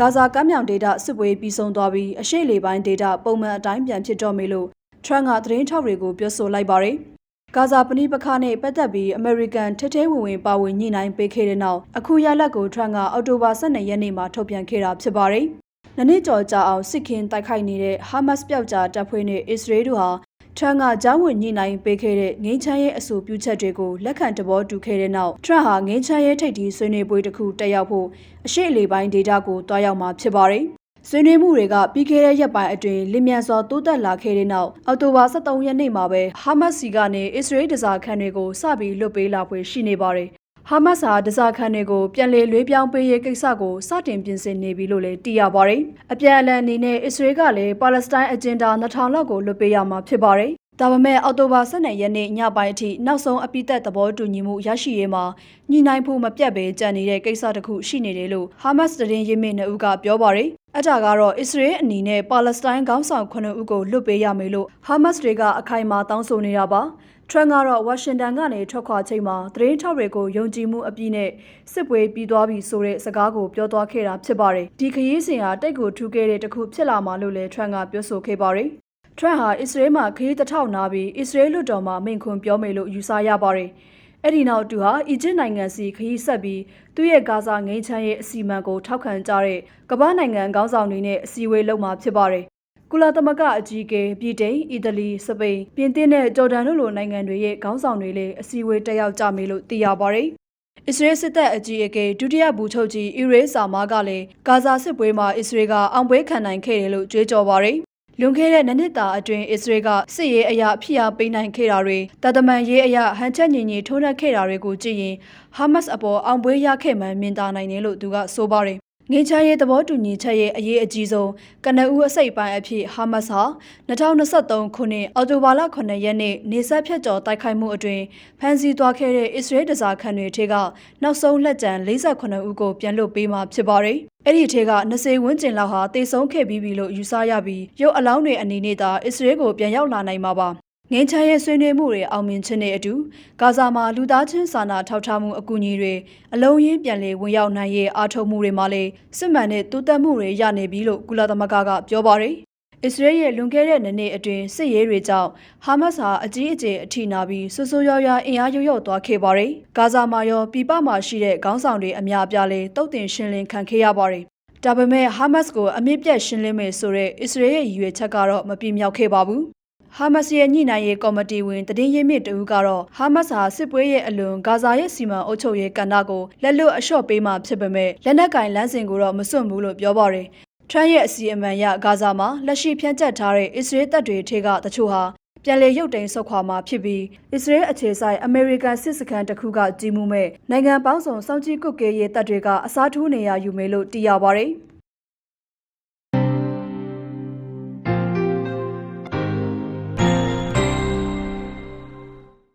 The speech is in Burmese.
ဂါဇာကမ်းမြောင်ဒေသစစ်ပွဲပြီးဆုံးသွားပြီးအရှေ့လေပိုင်းဒေသပုံမှန်အတိုင်းပြန်ဖြစ်တော့မယ်လို့ထရန့်ကသတင်းထောက်တွေကိုပြောဆိုလိုက်ပါတယ်။ဂါဇာပဏိပခါနဲ့ပတ်သက်ပြီးအမေရိကန်ထထဲဝင်ဝင်ပါဝင်ညှိနှိုင်းပေးခဲ့တဲ့နောက်အခုရလဒ်ကိုထရန့်ကအောက်တိုဘာ12ရက်နေ့မှာထုတ်ပြန်ခဲ့တာဖြစ်ပါတယ် နနေ့ကျော်ကြာအောင်စစ်ခင်းတိုက်ခိုက်နေတဲ့ဟာမတ်စ်ပျောက်ကြားတပ်ဖွဲ့နဲ့အစ္စရေးတို့ဟာထရန့်ကကြောင်းဝင်ညှိနှိုင်းပေးခဲ့တဲ့ငင်းချမ်းရဲ့အဆိုပြုချက်တွေကိုလက်ခံတဘောတူခဲ့တဲ့နောက်ထရန့်ဟာငင်းချမ်းရဲ့ထိပ်သီးဆွေးနွေးပွဲတစ်ခုတက်ရောက်ဖို့အရှိလေပိုင်းဒေတာကိုတွားရောက်မှာဖြစ်ပါတယ်။ဆွေးနွေးမှုတွေကပြီးခဲ့တဲ့ရက်ပိုင်းအတွင်းလင်မြန်စွာတိုးတက်လာခဲ့တဲ့နောက်အောက်တိုဘာ23ရက်နေ့မှာပဲဟာမတ်စီကနေအစ္စရေးဒဇာခန်တွေကိုစပြီးလွတ်ပေးလာဖွယ်ရှိနေပါတယ်။ ဟာမတ်ဟာဒဇာခန်တွေကိုပြန်လည်လွှဲပြောင်းပေးရေးကိစ္စကိုစတင်ပြင်ဆင်နေပြီလို့လည်းသိရပါတယ်။အပြန်အလှန်အနေနဲ့အစ္စရေးကလည်းပါလက်စတိုင်းအဂျင်ဒါ2000လောက်ကိုလွတ်ပေးရမှာဖြစ်ပါတယ်။ ဒါပေမဲ့အောက်တိုဘာ12ရက်နေ့ညပိုင်းအထိနောက်ဆုံးအပိသက်သဘောတူညီမှုရရှိရေးမှာညှိနှိုင်းဖို့မပြတ်ပဲကြံနေတဲ့ကိစ္စတစ်ခုရှိနေတယ်လို့ဟာမတ်စ်တရင်ရင်းမြစ်နှစ်ဦးကပြောပါတယ်။အတားကတော့အစ္စရေးအနေနဲ့ပါလက်စတိုင်းခေါင်းဆောင်9ဦးကိုလွတ်ပေးရမယ်လို့ဟာမတ်စ်တွေကအခိုင်အမာတောင်းဆိုနေတာပါ။ထရန်ကတော့ဝါရှင်တန်ကနေထွက်ခွာချိန်မှာသတင်းထောက်တွေကိုယုံကြည်မှုအပြည့်နဲ့စစ်ပွဲပြီးသွားပြီဆိုတဲ့စကားကိုပြောသွားခဲ့တာဖြစ်ပါတယ်။ဒီခရီးစဉ်ဟာတိတ်ကိုထူးခဲ့တဲ့တစ်ခုဖြစ်လာမှာလို့လည်းထရန်ကပြောဆိုခဲ့ပါတယ်။ ထရန့်ဟာအစ္စရေးမှာခရီးတစ်ထောက်နာပြီးအစ္စရေးလွတ်တော်မှာမိန့်ခွန်းပြောမယ်လို့ယူဆရပါတယ်။အဲ့ဒီနောက်သူဟာအီဂျစ်နိုင်ငံစီခရီးဆက်ပြီးသူ့ရဲ့ဂါဇာငိမ်းချမ်းရဲ့အစီအမံကိုထောက်ခံကြတဲ့ကမ္ဘာနိုင်ငံခေါင်းဆောင်တွေနဲ့အစည်းအဝေးလုပ်မှာဖြစ်ပါတယ်။ကုလသမဂ္ဂအကြီးအကဲပြည်တိန်အီတလီစပိန်ပြင်သစ်နဲ့ဂျော်ဒန်တို့လိုနိုင်ငံတွေရဲ့ခေါင်းဆောင်တွေလည်းအစည်းအဝေးတက်ရောက်ကြမယ်လို့သိရပါတယ်။အစ္စရေးစစ်တပ်အကြီးအကဲဒုတိယဗိုလ်ချုပ်ကြီးအီရေးဆာမာကလည်းဂါဇာစစ်ပွဲမှာအစ္စရေးကအောင်ပွဲခံနိုင်ခဲ့တယ်လို့ကြွေးကြော်ပါတယ် လွန်ခဲ့တဲ့နှစ်တာအတွင်းအစ္စရေးကစစ်ရေးအရာဖိအားပေးနိုင်ခဲ့တာတွေတဒမန်ရေးအရာဟန်ချက်ညီညီထိုးနှက်ခဲ့တာတွေကိုကြည့်ရင်ဟာမတ်စ်အပေါ်အောင်ပွဲရခဲ့မှန်းမြင်သာနိုင်တယ်လို့သူကဆိုပါတယ် ငင်းချရေးသဘောတူညီချက်ရဲ့အရေးအကြီးဆုံးကနအူးအစိတ်ပိုင်းအဖြစ်ဟာမတ်စ်ဟာ2023ခုနှစ်အောက်တိုဘာလ9ရက်နေ့နေဆက်ဖြတ်ကျော်တိုက်ခိုက်မှုအတွင်းဖမ်းဆီးသွားခဲ့တဲ့အစ္စရေးဒဇာခန်တွေထဲကနောက်ဆုံးလက်ကျန်48ဦးကိုပြန်လွှတ်ပေးမှဖြစ်ပါတယ်။အဲ့ဒီထဲက20ဝန်းကျင်လောက်ဟာတေဆုံးခဲ့ပြီးပြီလို့ယူဆရပြီးရုပ်အလောင်းတွေအနေနဲ့သာအစ္စရေးကိုပြန်ရောက်လာနိုင်မှာပါ။ ငင်းချမ်းရဲ့ဆွေးနွေးမှုတွေအောင်မြင်ခြင်းနဲ့အတူဂါဇာမှာလူသားချင်းစာနာထောက်ထားမှုအကူအညီတွေအလုံးရင်းပြန်လည်ဝင်ရောက်နိုင်ရဲ့အားထုတ်မှုတွေမှာလည်းစစ်မှန်တဲ့တိုးတက်မှုတွေရနေပြီလို့ကုလသမဂ္ဂကပြောပါတယ်။အစ္စရေးရဲ့လွန်ခဲ့တဲ့နှစ်နှစ်အတွင်းစစ်ရေးတွေကြောင့်ဟာမတ်စ်ဟာအကြီးအကျယ်အထိနာပြီးဆူဆူရွရွအင်အားရုပ်ရုပ်သွားခဲ့ပါတယ်။ဂါဇာမှာရောပြည်ပမှာရှိတဲ့ခေါင်းဆောင်တွေအများအပြားလည်းတုတ်တင်ရှင်းလင်းခံခဲ့ရပါတယ်။ဒါပေမဲ့ဟာမတ်စ်ကိုအမြင့်ပြတ်ရှင်းလင်းမယ်ဆိုတဲ့အစ္စရေးရဲ့ရည်ရွယ်ချက်ကတော့မပြည့်မြောက်ခဲ့ပါဘူး။ ဟာမတ်စ်ရဲ့ညှိနှိုင်းရေးကော်မတီဝင်တည်င်းရင်းမြစ်တူကတော့ဟာမတ်စ်ဟာစစ်ပွဲရဲ့အလွန်ဂါဇာရဲ့စီမံအုပ်ချုပ်ရေးကဏ္ဍကိုလက်လွတ်အလျှော့ပေးမှဖြစ်ပေမဲ့လက်နက်ကင်လမ်းစဉ်ကိုတော့မစွန့်ဘူးလို့ပြောပါတယ်။ထရန့်ရဲ့အစီအမံရဂါဇာမှာလက်ရှိဖြန့်ကျက်ထားတဲ့အစ္စရေးတပ်တွေထဲကတချို့ဟာပြန်လည်ရုပ်သိမ်းဆုတ်ခွာမှာဖြစ်ပြီးအစ္စရေးအခြေဆိုင်အမေရိကန်စစ်စခန်းတစ်ခုကကြီးမှုမဲ့နိုင်ငံပေါင်းစုံစောင့်ကြည့်ကုတ်ကဲရေးတပ်တွေကအစားထိုးနေရယူမယ်လို့သိရပါတယ်။